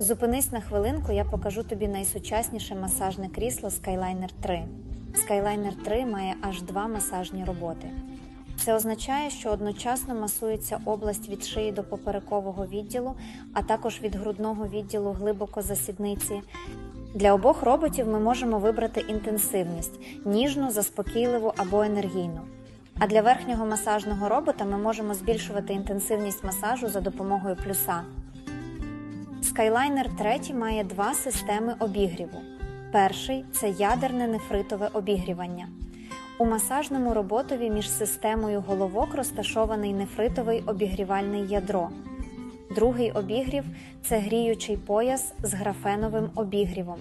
Зупинись на хвилинку, я покажу тобі найсучасніше масажне крісло Skyliner 3. Skyliner 3 має аж два масажні роботи. Це означає, що одночасно масується область від шиї до поперекового відділу, а також від грудного відділу глибоко за сідниці. Для обох роботів ми можемо вибрати інтенсивність ніжну, заспокійливу або енергійну. А для верхнього масажного робота ми можемо збільшувати інтенсивність масажу за допомогою плюса. Skyliner 3 має два системи обігріву. Перший це ядерне нефритове обігрівання. У масажному роботові між системою головок розташований нефритовий обігрівальний ядро. Другий обігрів це гріючий пояс з графеновим обігрівом.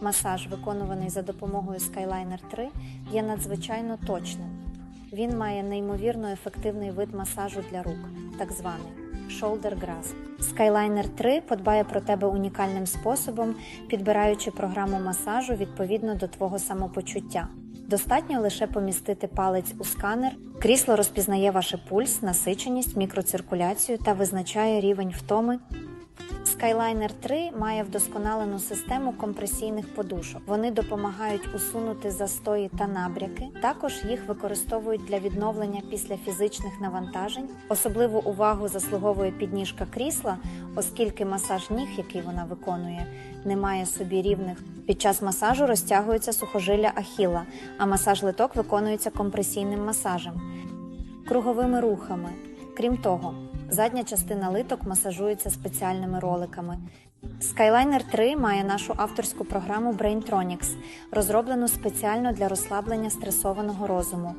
Масаж, виконуваний за допомогою Skyliner 3, є надзвичайно точним. Він має неймовірно ефективний вид масажу для рук, так званий shoulder grass. Skyliner 3 подбає про тебе унікальним способом, підбираючи програму масажу відповідно до твого самопочуття. Достатньо лише помістити палець у сканер. Крісло розпізнає ваш пульс, насиченість, мікроциркуляцію та визначає рівень втоми Skyliner 3 має вдосконалену систему компресійних подушок. Вони допомагають усунути застої та набряки. Також їх використовують для відновлення після фізичних навантажень. Особливу увагу заслуговує підніжка крісла, оскільки масаж ніг, який вона виконує, не має собі рівних. Під час масажу розтягується сухожилля ахіла, а масаж литок виконується компресійним масажем круговими рухами. Крім того, задня частина литок масажується спеціальними роликами. Skyliner 3 має нашу авторську програму Braintronics, розроблену спеціально для розслаблення стресованого розуму.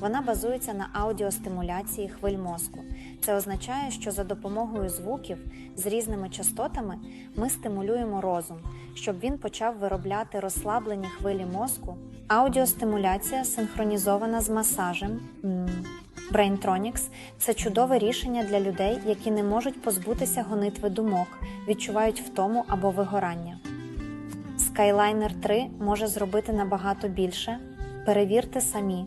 Вона базується на аудіостимуляції хвиль мозку. Це означає, що за допомогою звуків з різними частотами ми стимулюємо розум, щоб він почав виробляти розслаблені хвилі мозку. Аудіостимуляція синхронізована з масажем. Braintronics – це чудове рішення для людей, які не можуть позбутися гонитви думок, відчувають втому або вигорання. Skyliner 3 може зробити набагато більше. Перевірте самі.